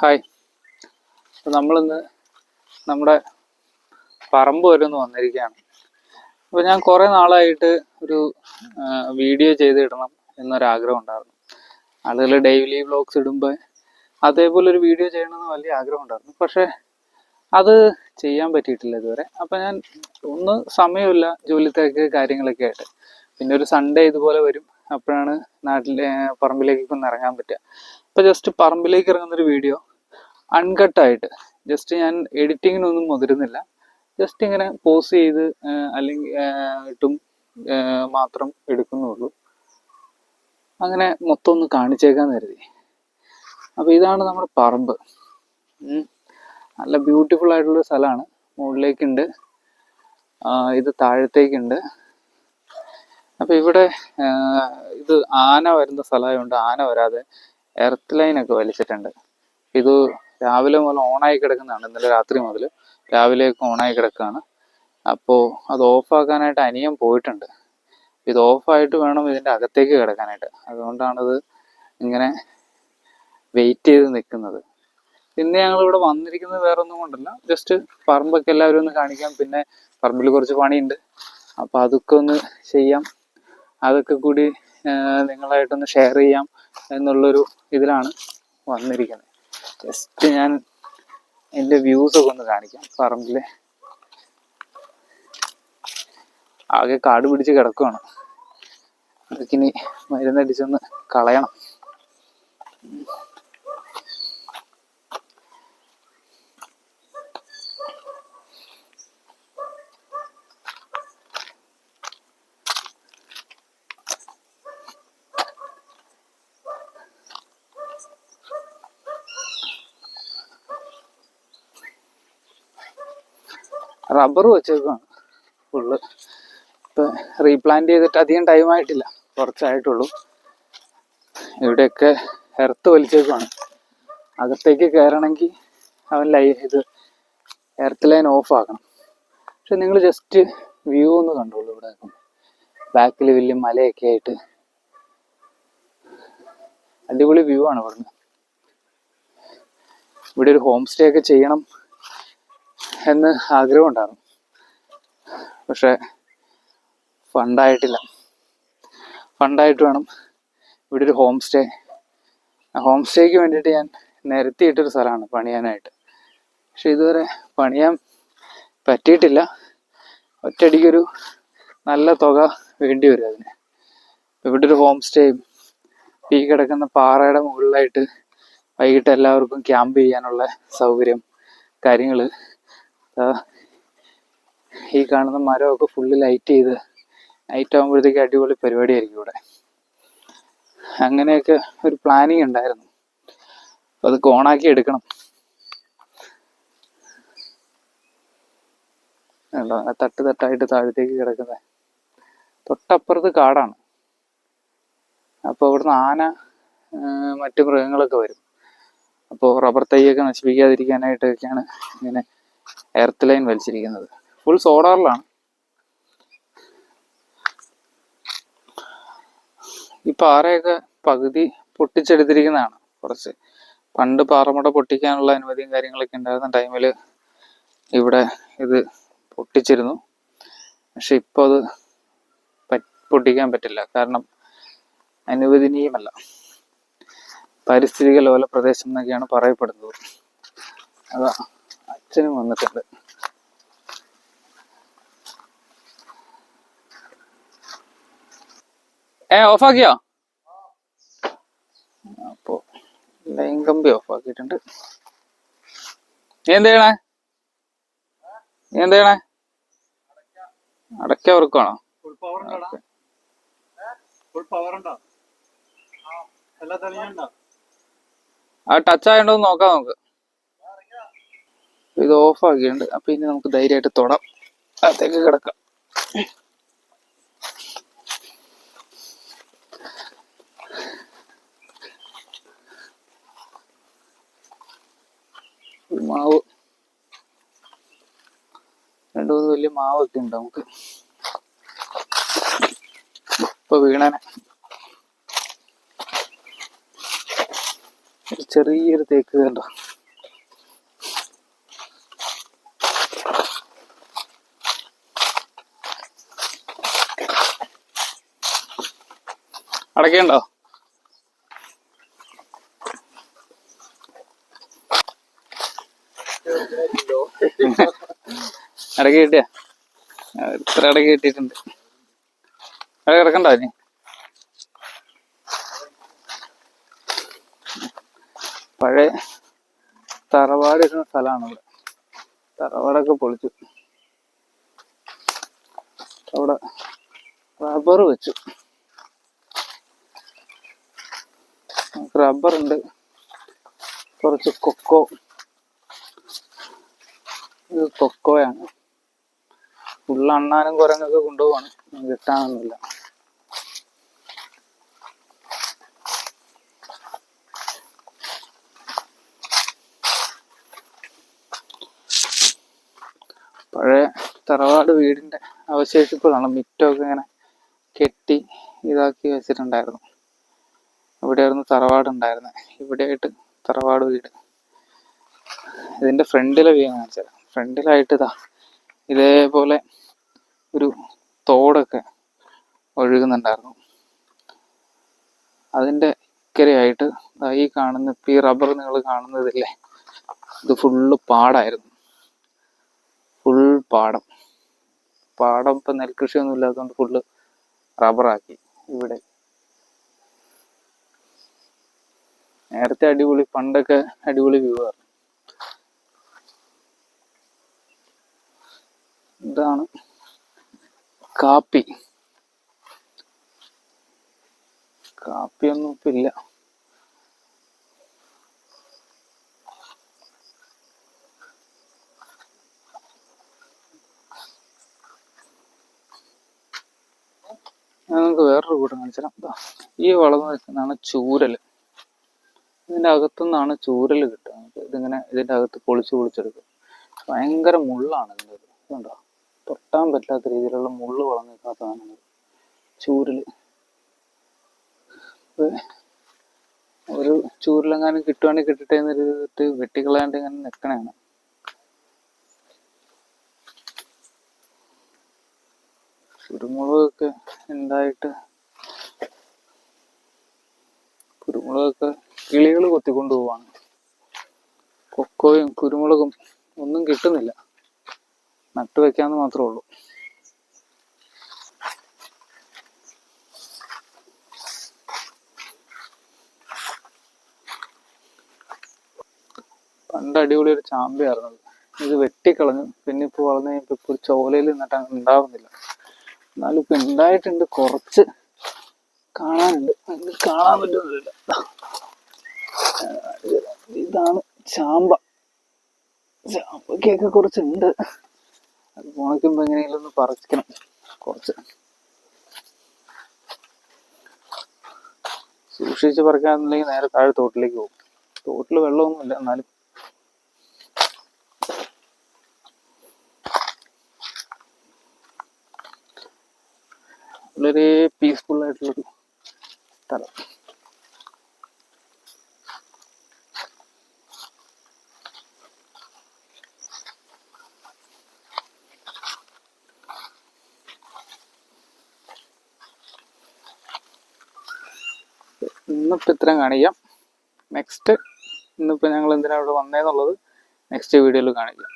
Hi. അപ്പോൾ നമ്മളിന്ന് നമ്മുടെ പറമ്പ് വരെ ഒന്ന് വന്നിരിക്കുകയാണ്. അപ്പോൾ ഞാൻ കുറേ നാളായിട്ട് ഒരു വീഡിയോ ചെയ്തിടണം എന്നൊരാഗ്രഹം ഉണ്ടായിരുന്നു. ആളുകൾ ഡെയിലി വ്ലോഗ്സ് ഇടുമ്പോൾ അതേപോലെ ഒരു വീഡിയോ ചെയ്യണമെന്ന് വലിയ ആഗ്രഹം ഉണ്ടായിരുന്നു. പക്ഷേ അത് ചെയ്യാൻ പറ്റിയിട്ടില്ല ഇതുവരെ. അപ്പോൾ ഞാൻ ഒന്ന് സമയമില്ല ജോലി തിരക്ക് കാര്യങ്ങളൊക്കെ ആയിട്ട്. പിന്നെ ഒരു സൺഡേ ഇതുപോലെ വരും. അപ്പോഴാണ് നാട്ടിലെ പറമ്പിലേക്ക് ഒന്ന് ഇറങ്ങാൻ പറ്റുക. അപ്പോൾ ജസ്റ്റ് പറമ്പിലേക്ക് ഇറങ്ങുന്നൊരു വീഡിയോ അൺകട്ടായിട്ട് ജസ്റ്റ് ഞാൻ എഡിറ്റിങ്ങിനൊന്നും മുതിരുന്നില്ല. ജസ്റ്റ് ഇങ്ങനെ പോസ് ചെയ്ത് അല്ലെങ്കിൽ ഇട്ടും മാത്രം എടുക്കുന്നുള്ളൂ. അങ്ങനെ മൊത്തം ഒന്ന് കാണിച്ചേക്കാൻ കരുതി. അപ്പോൾ ഇതാണ് നമ്മുടെ പറമ്പ്. നല്ല ബ്യൂട്ടിഫുൾ ആയിട്ടുള്ള സ്ഥലമാണ് മുകളിലേക്കുണ്ട്. ഇത് താഴത്തേക്കുണ്ട്. അപ്പോൾ ഇവിടെ ഇത് ആന വരുന്ന സ്ഥലമായതുകൊണ്ട് ആന വരാതെ എർത്ത് ഒക്കെ വലിച്ചിട്ടുണ്ട്. ഇത് രാവിലെ മുതൽ ഓണായി കിടക്കുന്നതാണ്. ഇന്നലെ രാത്രി മുതൽ രാവിലെയൊക്കെ ഓണായി കിടക്കുകയാണ്. അപ്പോൾ അത് ഓഫാക്കാനായിട്ട് അനിയൻ പോയിട്ടുണ്ട്. ഇത് ഓഫായിട്ട് വേണം ഇതിന്റെ അകത്തേക്ക് കിടക്കാനായിട്ട്. അതുകൊണ്ടാണിത് ഇങ്ങനെ വെയിറ്റ് ചെയ്ത് നിൽക്കുന്നത്. പിന്നെ ഞങ്ങൾ ഇവിടെ വന്നിരിക്കുന്നത് വേറെ ഒന്നും കൊണ്ടല്ല. ജസ്റ്റ് പറമ്പൊക്കെ എല്ലാവരും ഒന്ന് കാണിക്കാം. പിന്നെ പറമ്പിൽ കുറച്ച് പണിയുണ്ട്. അപ്പോൾ അതൊക്കെ ഒന്ന് ചെയ്യാം. അതൊക്കെ കൂടി നിങ്ങളായിട്ടൊന്ന് ഷെയർ ചെയ്യാം. എന്നുള്ളൊരു ഇതിലാണ് വന്നിരിക്കുന്നത്. ജസ്റ്റ് ഞാൻ എന്റെ വ്യൂസ് ഒക്കെ ഒന്ന് കാണിക്കാം. പറമ്പിലെ ആകെ കാട് പിടിച്ച് കിടക്കുകയാണ് അതൊക്കെ ഇനി മരുന്നടിച്ചൊന്ന് കളയണം. റബ്ബർ വെച്ചേക്കാണ് ഫുള്ള്. ഇപ്പം റീപ്ലാന്റ് ചെയ്തിട്ട് അധികം ടൈം ആയിട്ടില്ല. കുറച്ചായിട്ടുള്ളൂ. ഇവിടെയൊക്കെ എർത്ത് വലിച്ചേക്കാണ് അകത്തേക്ക് കയറണമെങ്കിൽ അവൻ ലൈ ഇത് എർത്ത് ലൈൻ ഓഫ് ആക്കണം. പക്ഷെ നിങ്ങൾ ജസ്റ്റ് വ്യൂ ഒന്ന് കണ്ടോളൂ ഇവിടെ. ബാക്കിൽ വലിയ മലയൊക്കെ ആയിട്ട്. അടിപൊളി വ്യൂ ആണ് ഇവിടുന്ന്. ഇവിടെ ഒരു ഹോം സ്റ്റേ ഒക്കെ ചെയ്യണം. എന്ന് ആഗ്രഹം ഉണ്ടായിരുന്നു പക്ഷെ ഫണ്ടായിട്ടില്ല. ഫണ്ടായിട്ട് വേണം. ഇവിടെ ഒരു ഹോം സ്റ്റേ. ഹോം സ്റ്റേക്ക് വേണ്ടിയിട്ട് ഞാൻ നിരത്തിയിട്ടൊരു സ്ഥലമാണ് പണിയാനായിട്ട്. പക്ഷെ ഇതുവരെ പണിയാൻ പറ്റിയിട്ടില്ല. ഒറ്റയടിക്കൊരു നല്ല തുക വേണ്ടി വരും അതിന്. ഇവിടെ ഒരു ഹോം സ്റ്റേയും ഈ കിടക്കുന്ന പാറയുടെ മുകളിലായിട്ട് വൈകിട്ട് എല്ലാവർക്കും ക്യാമ്പ് ചെയ്യാനുള്ള സൗകര്യം കാര്യങ്ങൾ ഈ കാണുന്ന മരമൊക്കെ ഫുള്ള് ലൈറ്റ് ചെയ്ത് നൈറ്റ് ആകുമ്പോഴത്തേക്ക് അടിപൊളി പരിപാടിയായിരിക്കും ഇവിടെ. അങ്ങനെയൊക്കെ ഒരു പ്ലാനിങ് ഉണ്ടായിരുന്നു. അപ്പൊ അത് ഓണാക്കി എടുക്കണം. തട്ട് തട്ടായിട്ട് താഴത്തേക്ക് കിടക്കുന്നത് തൊട്ടപ്പുറത്ത് കാടാണ്. അപ്പോൾ ഇവിടുന്ന് ആന മറ്റു മൃഗങ്ങളൊക്കെ വരും. അപ്പോൾ റബ്ബർ തൈയൊക്കെ നശിപ്പിക്കാതിരിക്കാനായിട്ടൊക്കെയാണ് ഇങ്ങനെ എർത്ത് ലൈൻ വലിച്ചിരിക്കുന്നത്. ഫുൾ സോളാറിലാണ്. ഈ പാറയൊക്കെ പകുതി പൊട്ടിച്ചെടുത്തിരിക്കുന്നതാണ് കുറച്ച്. പണ്ട് പാറമുട പൊട്ടിക്കാനുള്ള അനുമതിയും കാര്യങ്ങളൊക്കെ ഉണ്ടായിരുന്ന ടൈമിൽ ഇവിടെ ഇത് പൊട്ടിച്ചിരുന്നു. പക്ഷെ ഇപ്പോൾ അത് പൊട്ടിക്കാൻ പറ്റില്ല. കാരണം അനുവദനീയമല്ല. പരിസ്ഥിതിക ലോല പ്രദേശം എന്നൊക്കെയാണ് പറയപ്പെടുന്നത്. അതാ അച്ഛനും വന്നിട്ടുണ്ട്. ഏ ഓഫാക്കിയോ? അപ്പോ ലൈൻ കമ്പി ഓഫാക്കിയിട്ടുണ്ട്. നീ എന്ത് ചെയ്യണേ? നീ എന്ത് ചെയ്യണേ? അടയ്ക്ക ഉറക്കമാണോ എല്ലാ തെളിഞ്ഞുണ്ടോ? ആ ടച്ച് ആയതുണ്ടോ എന്ന് നോക്കാം നമുക്ക്. ഇത് ഓഫ് ആക്കിയിട്ടുണ്ട്. അപ്പൊ ഇനി നമുക്ക് ധൈര്യമായിട്ട് തൊടാം. അകത്തേക്ക് കിടക്കാം. മാവ്. രണ്ടു മൂന്ന് വലിയ മാവൊക്കെ ഉണ്ട് നമുക്ക്. ഇപ്പൊ വീണനെ. ചെറിയൊരു തേക്ക് കണ്ടോ? അടയ്ക്കണ്ടോ അടക്കി കിട്ടിയ? ഇത്ര അടക്കി കിട്ടിയിട്ടുണ്ട്. അവിടെ കിടക്കണ്ടോ ഇനി? പഴയ തറവാട് ഇരുന്ന സ്ഥലമാണ് ഇവിടെ. തറവാടൊക്കെ പൊളിച്ചു. അവിടെ റബ്ബർ വെച്ചു. റബ്ബർ ഉണ്ട് കുറച്ച് കൊക്കോ. ഇത് കൊക്കോയാണ്. ഫുള്ള് അണ്ണാനും കുരങ്ങൊക്കെ കൊണ്ടുപോവാണ്. കിട്ടാനൊന്നുമില്ല. പഴയ തറവാട് വീടിന്റെ അവശേഷിപ്പുകളാണ്. മിറ്റമൊക്കെ ഇങ്ങനെ കെട്ടി ഇതാക്കി വെച്ചിട്ടുണ്ടായിരുന്നു. ഇവിടെയായിരുന്നു തറവാട് ഉണ്ടായിരുന്നത് ഇവിടെയായിട്ട് തറവാട് വീട്. ഇതിന്റെ ഫ്രണ്ടിലെ വ്യൂ കാണിച്ചത് ഫ്രണ്ടിലായിട്ട് ഇതാ ഇതേപോലെ ഒരു തോടൊക്കെ ഒഴുകുന്നുണ്ടായിരുന്നു. അതിന്റെ ഇക്കരയായിട്ട് ഈ കാണുന്ന ഇപ്പൊ ഈ റബ്ബർ നിങ്ങൾ കാണുന്നതില്ലേ? ഇത് ഫുള്ള് പാടായിരുന്നു. ഫുൾ പാടം. പാടം ഇപ്പൊ നെൽകൃഷിയൊന്നും ഇല്ലാത്തതുകൊണ്ട് ഫുള്ള് റബ്ബറാക്കി ഇവിടെ. നേരത്തെ അടിപൊളി പണ്ടൊക്കെ അടിപൊളി വ്യൂ ആയിരുന്നു ഇതാണ് കാപ്പി. കാപ്പിയൊന്നും ഇപ്പൊ ഇല്ല. നമുക്ക് വേറൊരു കൂട്ടം കാണിച്ചാൽ ഈ വളർന്നു നിൽക്കുന്നതാണ് ചൂരൽ. ഇതിന്റെ അകത്തുനിന്നാണ് ചൂരൽ കിട്ടുന്നത്. ഇതിങ്ങനെ ഇതിന്റെ അകത്ത് പൊളിച്ച് പൊളിച്ചെടുക്കും ഭയങ്കര മുള്ളാണ് ഇതിന്റെ ഇത് കണ്ടോ? തൊട്ടാൻ പറ്റാത്ത രീതിയിലുള്ള മുള്ള് വളർന്നു നിൽക്കുന്ന ചൂരൽ. ഒരു ചൂരലെങ്ങാനും കിട്ടുവാണെങ്കിൽ കിട്ടട്ടെ എന്ന് വെട്ടിക്കളയാണ്ട് ഇങ്ങനെ നിൽക്കണേണ് കുരുമുളകൊക്കെ എന്തായിട്ട്? കുരുമുളകൊക്കെ കിളികൾ കൊത്തിക്കൊണ്ട് പോവാണ്. കൊക്കോയും കുരുമുളകും ഒന്നും കിട്ടുന്നില്ല. നട്ടു വെക്കാന്ന് മാത്രമേ ഉള്ളൂ. പണ്ട് അടിപൊളി ഒരു ചാമ്പയായിരുന്നു. ഇത് വെട്ടിക്കളഞ്ഞു പിന്നെ ഇപ്പൊ വളർന്നു കഴിഞ്ഞപ്പോ ഇപ്പൊ ഒരു ചോലയിൽ അങ്ങ് ഉണ്ടാവുന്നില്ല. എന്നാലും ഇപ്പൊ ഉണ്ടായിട്ടുണ്ട്. കുറച്ച് കാണാനുണ്ട്. കാണാൻ പറ്റുന്നില്ല ഇതാണ് ചാമ്പ. ചാമ്പക്കൊക്കെ കുറച്ചുണ്ട്. അത് ഉണക്കുമ്പോ എങ്ങനെയെങ്കിലും ഒന്ന് പറിക്കണം. കുറച്ച്. സൂക്ഷിച്ച് പറിക്കാന്നുണ്ടെങ്കിൽ നേരെ താഴെ തോട്ടിലേക്ക് പോകും. തോട്ടിൽ വെള്ളമൊന്നുമില്ല എന്നാലും. വളരെ പീസ്ഫുൾ ആയിട്ടുള്ളൊരു സ്ഥലം. ഇന്നിപ്പോൾ ഇത്രയും കാണിക്കാം. നെക്സ്റ്റ് ഇന്നിപ്പോൾ ഞങ്ങൾ എന്തിനാണ് ഇവിടെ വന്നതെന്നുള്ളത് നെക്സ്റ്റ് വീഡിയോയിൽ കാണിക്കാം.